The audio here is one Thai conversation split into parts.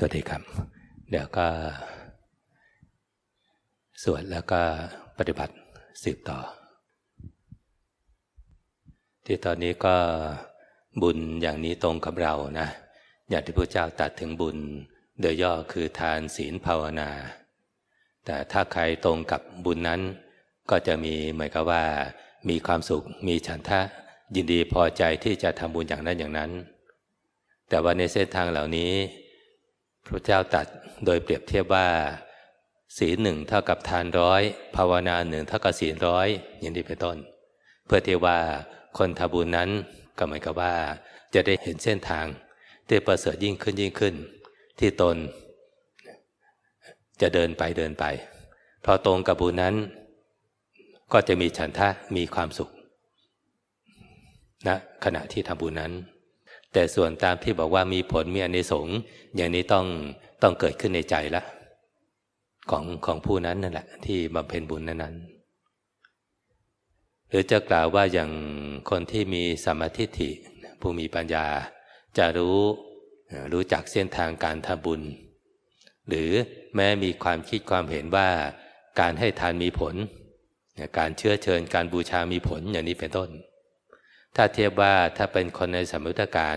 สวัสดีครับ เดี๋ยวก็ สวดแล้วก็ปฏิบัติสืบต่อ ที่ตอนนี้ก็บุญอย่างนี้ตรงกับเรานะ อย่างที่พระเจ้าตัดถึงบุญ โดยย่อคือทานศีลภาวนา แต่ถ้าใครตรงกับบุญนั้น ก็จะมีเหมือนกับว่า มีความสุข มีฉันทะ ยินดีพอใจที่จะทำบุญอย่างนั้นอย่างนั้น แต่ว่าในเส้นทางเหล่านี้ พระเจ้าตัดโดยเปรียบเทียบว่าศีลหนึ่งเท่ากับทานร้อยภาวนาหนึ่งเท่ากับศีลร้อยอย่างนี้เป็นต้น เพื่อที่ว่าคนทำบุญนั้นก็หมายกับว่า จะได้เห็นเส้นทางที่ประเสริฐยิ่งขึ้นยิ่งขึ้น ที่ตน จะเดินไปเดินไปพอตรงกับบุญนั้น ก็จะมีฉันทะมีความสุขณนะขณะที่ทำบุญนั้น แต่ส่วนตามที่บอกว่ามีผลมีอนิสงส์อย่างนี้ต้องต้องเกิดขึ้นในใจละของของผู้นั้นนั่นแหละ ที่บำเพ็ญบุญนั้นนั้นหรือจะกล่าวว่าอย่างคนที่มีสมาธิฐิผู้มีปัญญา จะรู้รู้จักเส้นทางการทำบุญ หรือแม้มีความคิดความเห็นว่าการให้ทานมีผล การเชื้อเชิญการบูชามีผลอย่างนี้เป็นต้น ถ้าเทียบว่าถ้าเป็นคนในสมุทการ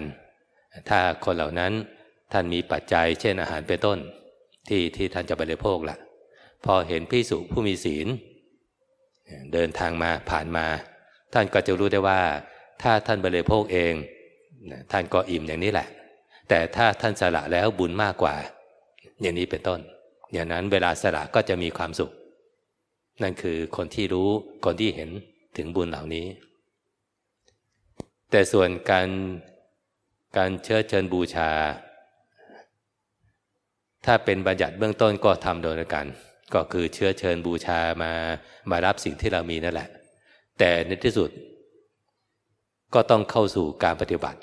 ถ้าคนเหล่านั้นท่านมีปัจจัย เช่นอาหารเป็นต้น ที่ที่ท่านจะบริโภคละ่ะ พอเห็นพิสุผู้มีศีล เดินทางมาผ่านมา ท่านก็จะรู้ได้ว่า ถ้าท่านบริโภคเอง ท่านก็อิ่มอย่างนี้แหละ แต่ถ้าท่านสละแล้วบุญมากกว่า อย่างนี้เป็นต้น อย่างนั้นเวลาสละก็จะมีความสุข นั่นคือคนที่รู้คนที่เห็นถึงบุญเหล่านี้ แต่ส่วนการการเชิดเชิญบูชา ถ้าเป็นบัญญัติเบื้องต้นก็ทำโดยกัน ก็คือเชื้อเชิญบูชามามารับสิ่งที่เรามีนั่นแหละ แต่ในที่สุด ก็ต้องเข้าสู่การปฏิบัติ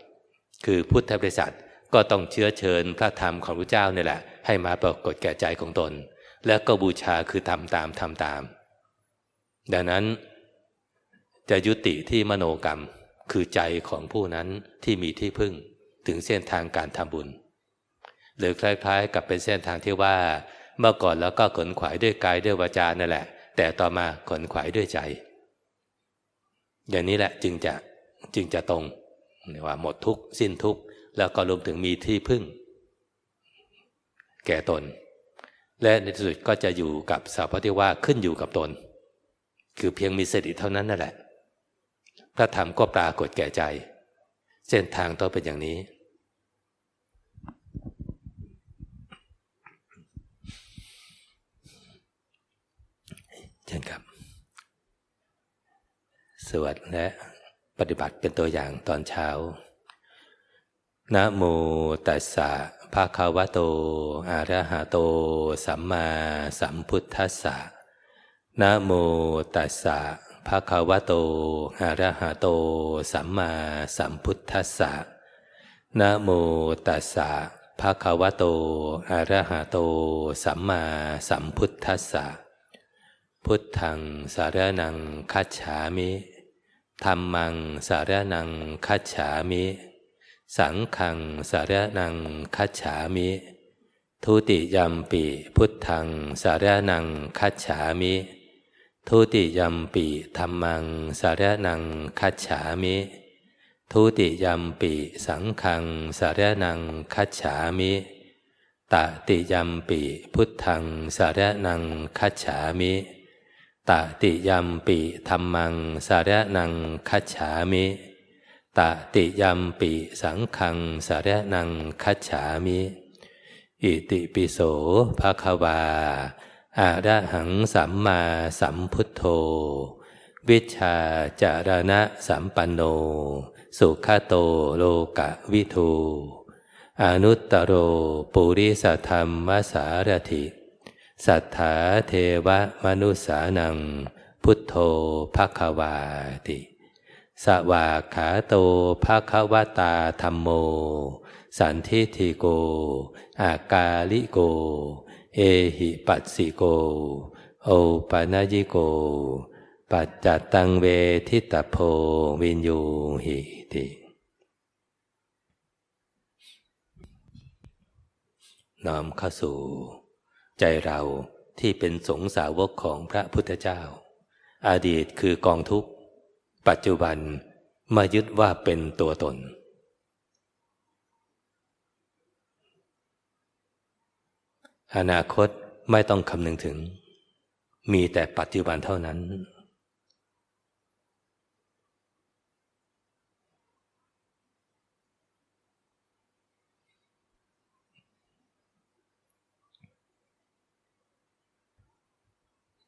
คือพุทธบริษัทก็ต้องเชื้อเชิญพระธรรมของพระเจ้านี่แหละ ให้มาปรากฏแก่ใจของตน แล้วก็บูชาคือทำตามทำตาม ดังนั้นจะยุติที่มโนกรรม คือใจของผู้นั้นที่มีที่พึ่งถึงเส้นทางการทำบุญ หรือคล้ายๆ กับเป็นเส้นทางที่ว่า เมื่อก่อนแล้วก็ขนขวายด้วยกายด้วยวาจานั่นแหละ แต่ต่อมาขนขวายด้วยใจ อย่างนี้แหละจึงจะจึงจะตรงว่าหมดทุกสิ้นทุกแล้วก็รวมถึงมีที่พึ่ง แก่ตน และในที่สุดก็จะอยู่กับสาวพที่ว่าขึ้นอยู่กับตน คือเพียงมีสติเท่านั้นนั่นแหละ พระธรรมก็ปรากฏแก่ใจ เส้นทางต้องเป็นอย่างนี้ เช่นครับ สวดและปฏิบัติเป็นตัวอย่างตอนเช้านะโมตัสสะภะคะวะโต อะระหะโต สัมมาสัมพุทธัสสะนะโมตัสสะ ภะคะวะโตอะระหะโต สัมมาสัมพุทธัสสะนะโมตัสสะภะคะวะโตอะระหะโต สัมมาสัมพุทธัสสะ พุทธังสารนังคัจฉามิธรรมังสารนังคัจฉามิ สังขังสารนังคัจฉามิ ทุติยมปีพุทธังสารนังคัจฉามิ ทุติยมปีธรรมังสารนังคัจฉามิ ทุติยมปีสังขังสารนังคัจฉามิตติยมปีพุทธังสารนังคัจฉามิตติยมปีธรรมังสารนังคัจฉามิตติยมปีสังขังสารนังคัจฉามิ อิติปิโสภะคะวา อะระหังสัมมาสัมพุทโธ วิชาจารณะสัมปันโน สุขโตโลกะวิทูอนุตตโรปุริสธรรมสารถิ สัทธาเทวมนุสานัง พุทโธภควาติ สวากขาโตภควตาธรรมโม สันทิทิโก อากาลิโก เอหิปัสสิโก โอปานายิโก ปัจจัตตังเวทิตาโพวินยูหิติน้อมเข้าสู่ ใจเราที่เป็นสงสาวกของพระพุทธเจ้า อดีตคือกองทุกข์ ปัจจุบันมายึดว่าเป็นตัวตน อนาคตไม่ต้องคำนึงถึง มีแต่ปัจจุบันเท่านั้น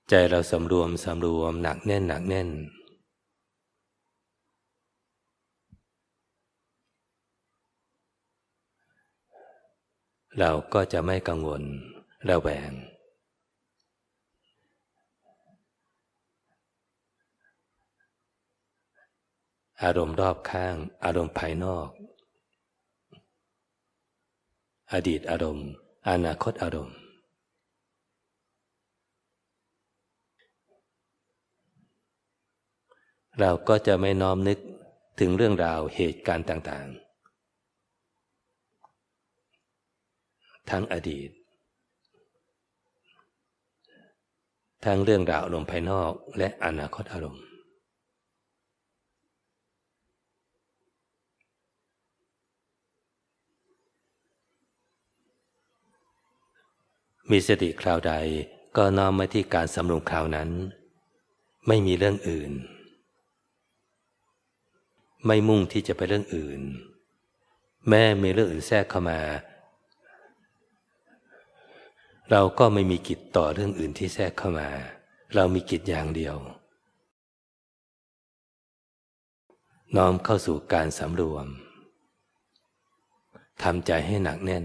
ใจเราสำรวมสำรวมหนักแน่นหนักแน่นเราก็จะไม่กังวล ระแวง อารมณ์รอบข้าง อารมณ์ภายนอก อดีตอารมณ์ อนาคตอารมณ์ เราก็จะไม่น้อมนึกถึงเรื่องราวเหตุการณ์ต่าง ๆ ทั้งอดีต ทั้งเรื่องราวอารมณ์ภายนอกและอนาคตอารมณ์ มีสติคราวใดก็น้อมมาที่การสำรวมคราวนั้น ไม่มีเรื่องอื่น ไม่มุ่งที่จะไปเรื่องอื่น แม้มีเรื่องอื่นแทรกเข้ามา เราก็ไม่มีกิจต่อเรื่องอื่นที่แทรกเข้ามา เรามีกิจอย่างเดียว น้อมเข้าสู่การสำรวมทำใจให้หนักแน่น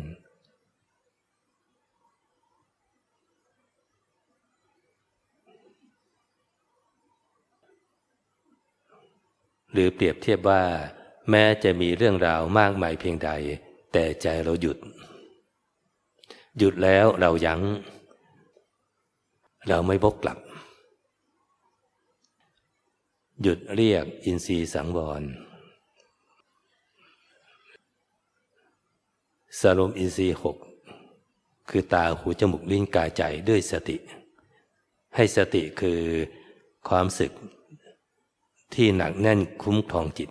หรือเปรียบเทียบว่า แม้จะมีเรื่องราวมากมายเพียงใด แต่ใจเราหยุด หยุดแล้วเรายัง้ง เราไม่บกกลับ หยุดเรียกอินทรีย์สังวรสารมอินทรีย์หกคือตาหูจมูกลิ้นกายใจด้วยสติ ให้สติคือความสึกที่หนักแน่นคุ้มครองจิต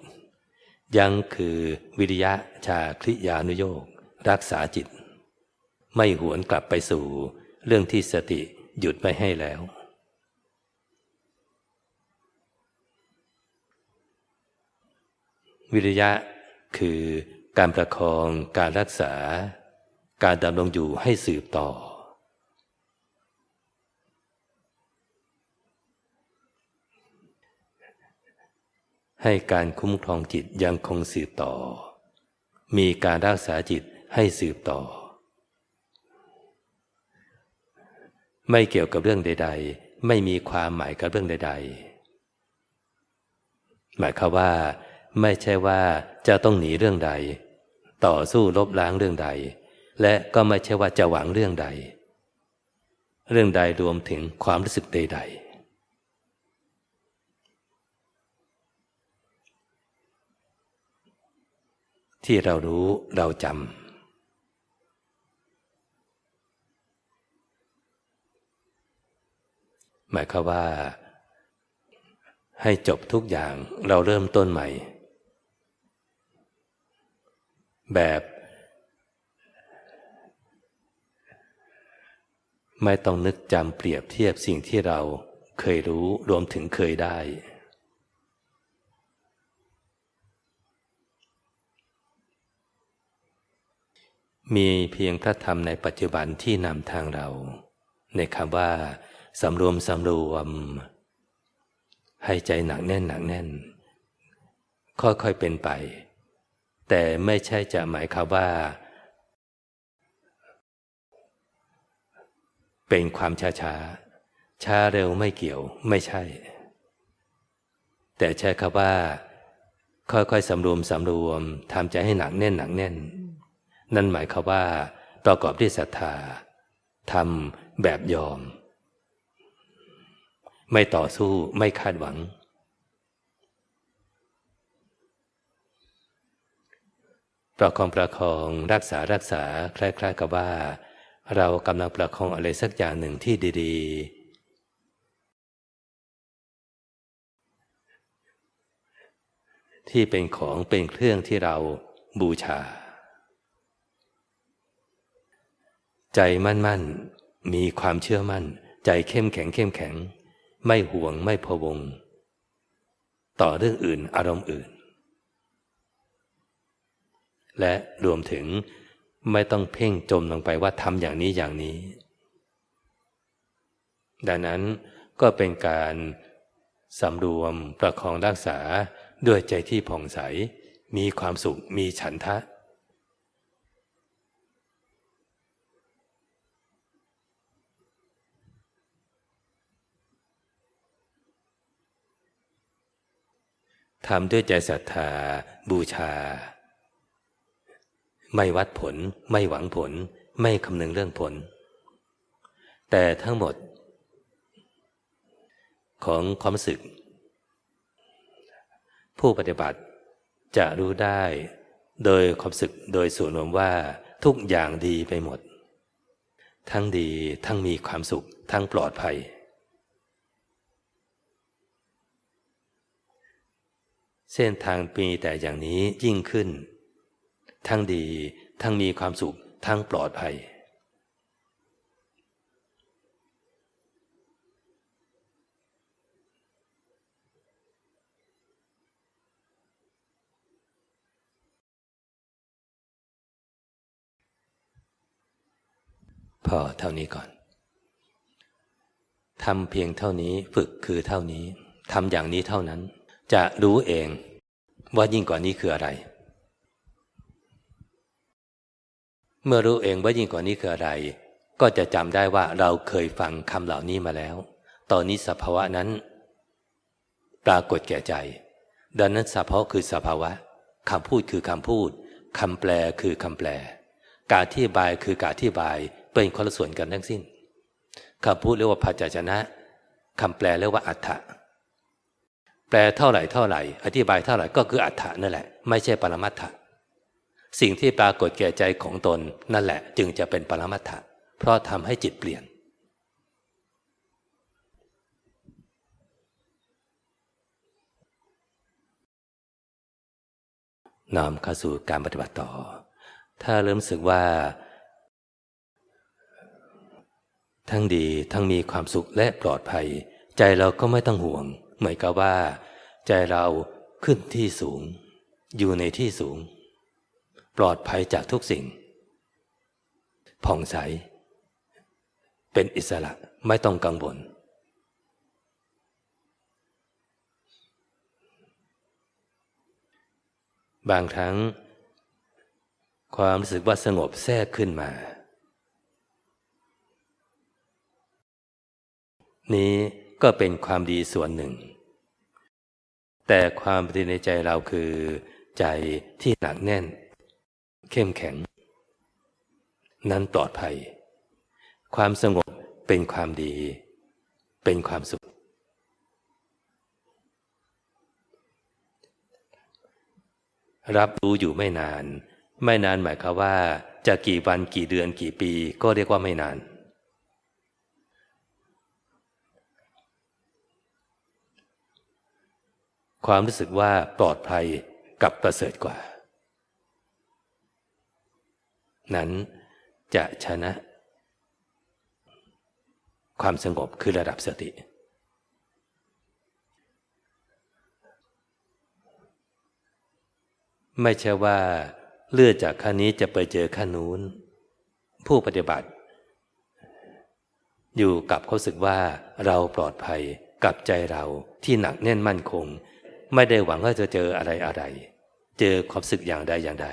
ยังคือวิริยะชาคลิยานุโยกรักษาจิต ไม่หวนกลับไปสู่เรื่องที่สติหยุดไปให้แล้ววิริยะคือการประคองการรักษา การดำรงอยู่ให้สืบต่อ ให้การคุ้มครองจิตยังคงสืบต่อ มีการรักษาจิตให้สืบต่อ ไม่เกี่ยวกับเรื่องใด ๆ ไม่มีความหมายกับเรื่องใด ๆ หมายความว่า ไม่ใช่ว่าจะต้องหนีเรื่องใด ต่อสู้ลบล้างเรื่องใด และก็ไม่ใช่ว่าจะหวังเรื่องใด เรื่องใดรวมถึงความรู้สึกใดๆที่เรารู้เราจำ หมายความว่า ให้จบทุกอย่างเราเริ่มต้นใหม่ แบบไม่ต้องนึกจำเปรียบเทียบสิ่งที่เราเคยรู้รวมถึงเคยได้ มีเพียงพระธรรมในปัจจุบันที่นำทางเรา ในคำว่า สำรวมสำรวม ให้ใจหนักแน่นหนักแน่น ค่อยๆเป็นไป แต่ไม่ใช่จะหมายความว่า เป็นความช้าช้าช้าเร็วไม่เกี่ยวไม่ใช่ แต่ใช้คำว่า ค่อยๆสำรวมสำรวมทำใจให้หนักแน่นหนักแน่น นั่นหมายความว่า ประกอบด้วยศรัทธาทำแบบยอม ไม่ต่อสู้ไม่คาดหวัง ประคองประคองรักษารักษาคล้ายๆกับว่า เรากำลังประคองอะไรสักอย่างหนึ่งที่ดีๆ ที่เป็นของเป็นเครื่องที่เราบูชา ใจมั่นมั่นมีความเชื่อมั่น ใจเข้มแข็งเข้มแข็ง ไม่ห่วงไม่พวง ต่อเรื่องอื่นอารมณ์อื่น และรวมถึงไม่ต้องเพ่งจมลงไปว่าทำอย่างนี้อย่างนี้ ดังนั้นก็เป็นการสำรวมประคองรักษาด้วยใจที่ผ่องใส มีความสุขมีฉันทะ ทำด้วยใจศรัทธา บูชา ไม่วัดผล ไม่หวังผล ไม่คำนึงเรื่องผล แต่ทั้งหมด ของความสึก ผู้ปฏิบัติจะรู้ได้โดยความสึกโดยส่วนรวมว่าทุกอย่างดีไปหมด ทั้งดีทั้งมีความสุข ทั้งปลอดภัย เส้นทางปีแต่อย่างนี้ยิ่งขึ้น ทั้งดีทั้งมีความสุขทั้งปลอดภัย พอเท่านี้ก่อนทำเพียงเท่านี้ฝึกคือเท่านี้ทำอย่างนี้เท่านั้น จะรู้เองว่ายิ่งกว่านี้คืออะไร เมื่อรู้เองว่ายิ่งกว่านี้คืออะไร ก็จะจำได้ว่าเราเคยฟังคำเหล่านี้มาแล้ว ตอนนี้สภาวะนั้น ปรากฏแก่ใจ ดังนั้นสภาวะคือสภาวะคำพูดคือคำพูดคำแปลคือคำแปล การที่บายคือการที่บายเป็นคนละส่วนกันทั้งสิ้นคำพูดเรียกว่าพัจจนะคำแปลเรียกว่าอัฏฐะ แปลเท่าไหร่เท่าไหร่ อธิบายเท่าไหร่ก็คืออัฏฐะนั่นแหละ ไม่ใช่ปรมัตถะสิ่งที่ปรากฏแก่ใจของตนนั่นแหละ จึงจะเป็นปรมัตถะเพราะทำให้จิตเปลี่ยน นำเข้าสู่การปฏิบัติต่อ ถ้าเริ่มสึกว่า ทั้งดีทั้งมีความสุขและปลอดภัย ใจเราก็ไม่ต้องห่วง เหมือนกับว่า ใจเราขึ้นที่สูง อยู่ในที่สูง ปลอดภัยจากทุกสิ่ง ผ่องใส เป็นอิสระไม่ต้องกังวลบางครั้ง ความรู้สึกว่าสงบแทรกขึ้นมา นี้ ก็เป็นความดีส่วนหนึ่ง แต่ความดีในใจเราคือ ใจที่หนักแน่น เข้มแข็ง นั้นปลอดภัย ความสงบเป็นความดี เป็นความสุข รับรู้อยู่ไม่นาน ไม่นานหมายความว่า จะกี่วันกี่เดือนกี่ปี ก็เรียกว่าไม่นาน ความรู้สึกว่าปลอดภัยกับประเสริฐกว่า นั้นจะชนะ ความสงบคือระดับสติไม่ใช่ว่าเลื่อจากขั้นนี้จะไปเจอขั้นนู้น ผู้ปฏิบัติ อยู่กับเขาสึกว่าเราปลอดภัยกับใจเราที่หนักแน่นมั่นคง ไม่ได้หวังว่าจะเจออะไรอะไร เจอความสึกอย่างใดอย่างใด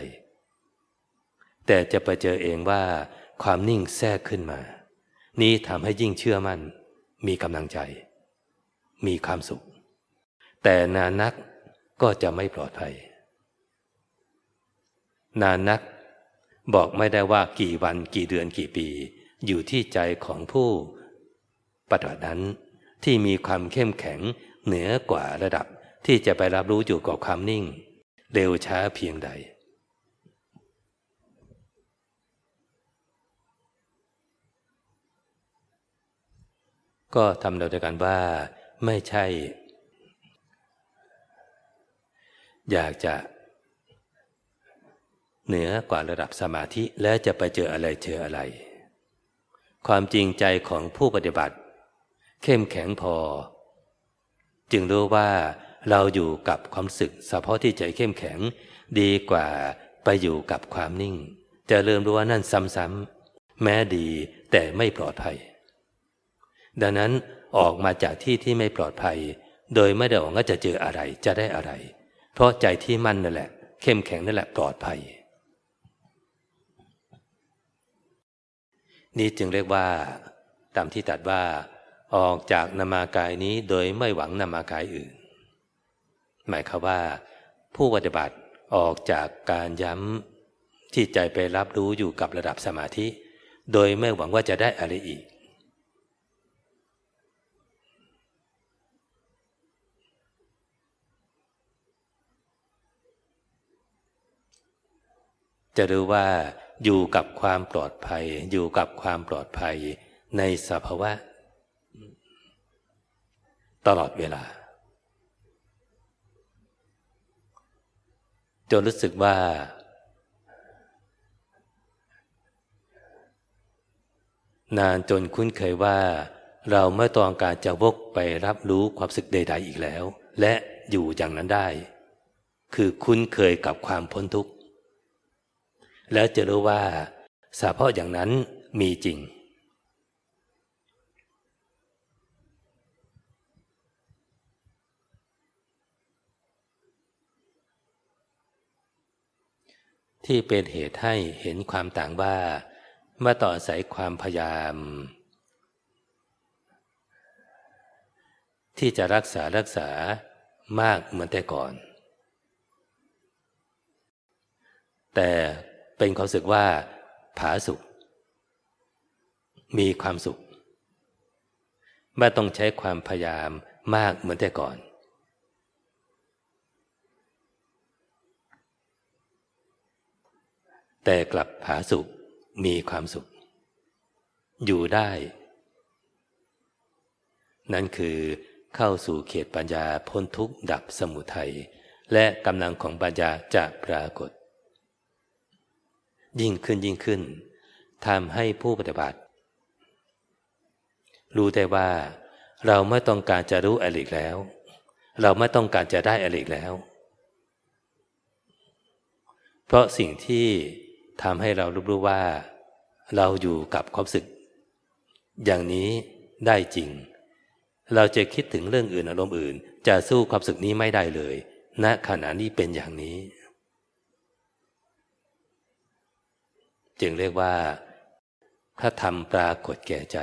แต่จะไปเจอเองว่าความนิ่งแทรกขึ้นมา นี้ทำให้ยิ่งเชื่อมัน่น มีกำลังใจ มีความสุข แต่นานักก็จะไม่ปลอดภัย นานนักบอกไม่ได้ว่ากี่วันกี่เดือนกี่ปี อยู่ที่ใจของผู้ปฏิบัตินั้นที่มีความเข้มแข็งเหนือกว่าระดับ ที่จะไปรับรู้อยู่กับความนิ่ง เร็วช้าเพียงใด ก็ทำเดียวกันว่าไม่ใช่ อยากจะ เหนือกว่าระดับสมาธิและจะไปเจออะไรเจออะไร ความจริงใจของผู้ปฏิบัติ เข้มแข็งพอ จึงรู้ว่า เราอยู่กับความสึกเฉพาะที่ใจเข้มแข็ง ดีกว่าไปอยู่กับความนิ่ง จะเริ่มรู้ว่านั่นซ้ำๆแม้ดีแต่ไม่ปลอดภัย ดังนั้นออกมาจากที่ที่ไม่ปลอดภัย โดยไม่ได้หวังว่าจะเจออะไรจะได้อะไร เพราะใจที่มั่นนั่นแหละ เข้มแข็งนั่นแหละปลอดภัย นี่จึงเรียกว่า ตามที่ตัดว่า ออกจากนามากายนี้โดยไม่หวังนามากายอื่น หมายความว่า ผู้ปฏิบัติออกจากการย้ำที่ใจไปรับรู้อยู่กับระดับสมาธิ โดยไม่หวังว่าจะได้อะไรอีก จะรู้ว่าอยู่กับความปลอดภัย อยู่กับความปลอดภัยในสภาวะ ตลอดเวลา จนรู้สึกว่า นานจนคุ้นเคยว่า เราไม่ต้องการจะวกไปรับรู้ความสึกใด ๆ อีกแล้ว และอยู่อย่างนั้นได้ คือคุ้นเคยกับความพ้นทุกข์ แล้วจะรู้ว่าสาเพาะอย่างนั้นมีจริง ที่เป็นเหตุให้เห็นความต่างว่าเมื่อต่ออาศัยความพยายาม ที่จะรักษารักษามากเหมือนแต่ก่อน แต่เป็นความสึกว่า ผาสุข มีความสุขไม่ต้องใช้ความพยายามมากเหมือนแต่ก่อน แต่กลับผาสุขมีความสุข อยู่ได้ นั่นคือเข้าสู่เขตปัญญาพ้นทุกข์ดับสมุทัยและกำลังของปัญญาจะปรากฏ ยิ่งขึ้นยิ่งขึ้นทำให้ผู้ปฏิบัติ รู้ได้ว่า เราไม่ต้องการจะรู้อะไรอีกแล้ว เราไม่ต้องการจะได้อะไรอีกแล้ว เพราะสิ่งที่ ทำให้เรารู้รู้ว่า เราอยู่กับความสึก อย่างนี้ได้จริง เราจะคิดถึงเรื่องอื่นอารมณ์อื่น จะสู้ความสึกนี้ไม่ได้เลยณนะขณะนี้เป็นอย่างนี้ จึงเรียกว่าถ้าทำปรากฏแก่ใจ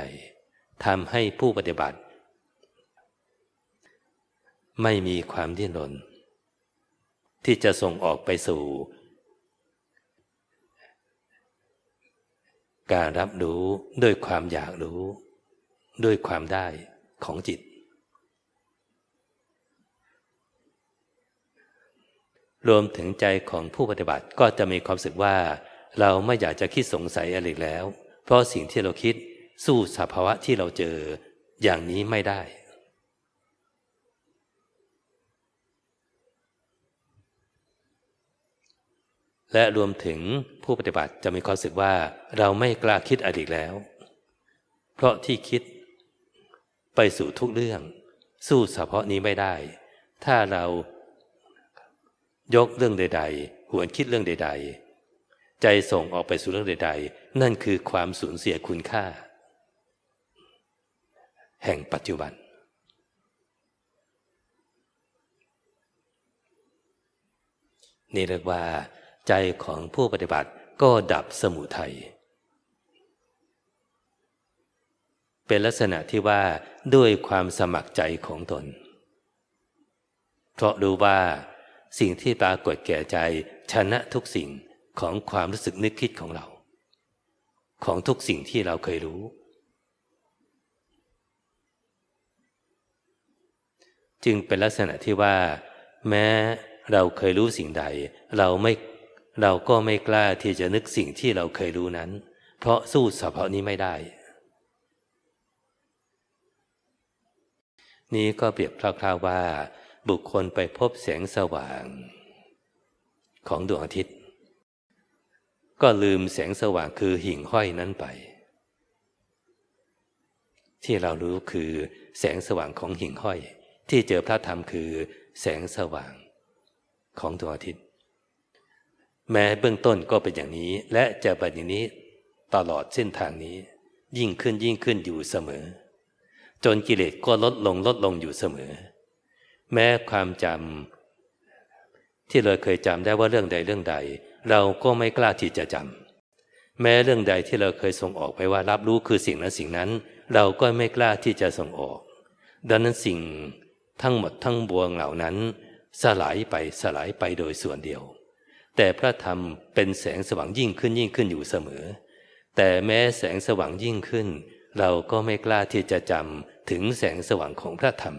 ทำให้ผู้ปฏิบัติ ไม่มีความดิ้นรนที่จะส่งออกไปสู่ การรับรู้ด้วยความอยากรู้ ด้วยความได้ของจิต รวมถึงใจของผู้ปฏิบัติก็จะมีความสึกว่า เราไม่อยากจะคิดสงสัยอะไรแล้ว เพราะสิ่งที่เราคิดสู้สภาวะที่เราเจออย่างนี้ไม่ได้ และรวมถึงผู้ปฏิบัติจะมีความรู้สึกว่า เราไม่กล้าคิดอะไรอีกแล้ว เพราะที่คิดไปสู่ทุกเรื่อง สู้เฉพาะนี้ไม่ได้ ถ้าเรายกเรื่องใด ๆ หวนคิดเรื่องใด ๆ ใจส่งออกไปสู่เรื่องใด ๆ นั่นคือความสูญเสียคุณค่า แห่งปัจจุบันนี่เรียกว่า ใจของผู้ปฏิบัติก็ดับสมุทัยเป็นลักษณะที่ว่าด้วยความสมัครใจของตน เพราะรู้ว่า สิ่งที่ปรากฏแก่ใจชนะทุกสิ่งของความรู้สึกนึกคิดของเรา ของทุกสิ่งที่เราเคยรู้ จึงเป็นลักษณะที่ว่า แม้เราเคยรู้สิ่งใด เราไม่ เราก็ไม่กล้าที่จะนึกสิ่งที่เราเคยรู้นั้น เพราะสู้สภาพนี้ไม่ได้ นี้ก็เปรียบคร่าวๆว่า บุคคลไปพบแสงสว่าง ของดวงอาทิตย์ ก็ลืมแสงสว่างคือหิ่งห้อยนั้นไป ที่เรารู้คือแสงสว่างของหิ่งห้อย ที่เจอพระธรรมคือ แสงสว่างของดวงอาทิตย์ แม้เบื้องต้นก็เป็นอย่างนี้ และจะเป็นอย่างนี้ตลอดเส้นทางนี้ ยิ่งขึ้นยิ่งขึ้นอยู่เสมอ จนกิเลสก็ลดลงลดลงอยู่เสมอ แม้ความจำที่เราเคยจำได้ว่าเรื่องใดเรื่องใด เราก็ไม่กล้าที่จะจำแม้เรื่องใดที่เราเคยส่งออกไปว่ารับรู้คือสิ่งนั้นสิ่งนั้น เราก็ไม่กล้าที่จะส่งออก ดังนั้นสิ่งทั้งหมดทั้งบวงเหล่านั้น สลายไปสลายไปโดยส่วนเดียว แต่พระธรรมเป็นแสงสว่างยิ่งขึ้นยิ่งขึ้นอยู่เสมอ แต่แม้แสงสว่างยิ่งขึ้น เราก็ไม่กล้าที่จะจำถึงแสงสว่างของพระธรรม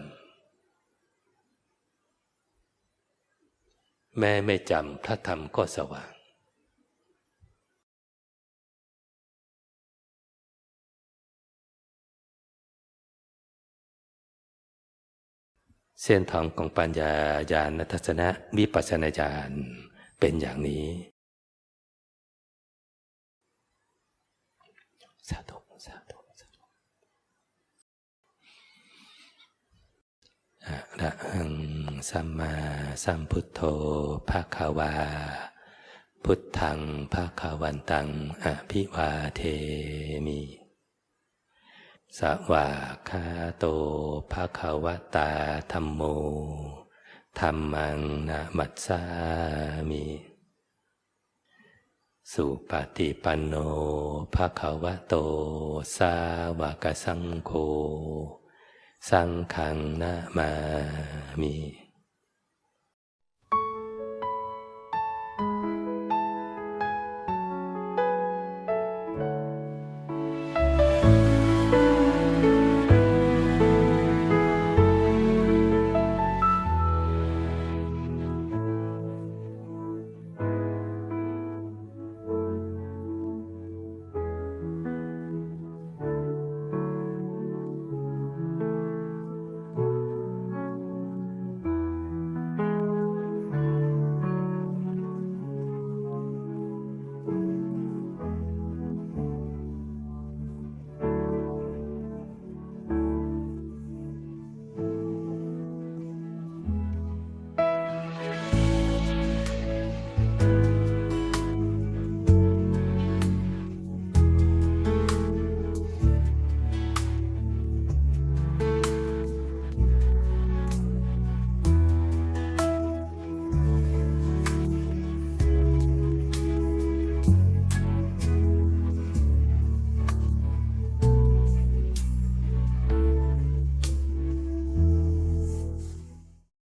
แม้ไม่จำพระธรรมก็สว่างเส้นทางของปัญญาญาณทัศนะวิปัสสนาญาณ เป็นอย่างนี้ สาธุสาธุสาธุอะระหังสัมมาสัมพุทโธภาคาวา พุทธังภาคาวันตังอภิวาเทมิสวากาโตภาคาวตาธรรมโม ธรรมังนามัสสามิ สุปฏิปันโนภะคะวะโต สาวกสังโฆ สังขังนามามี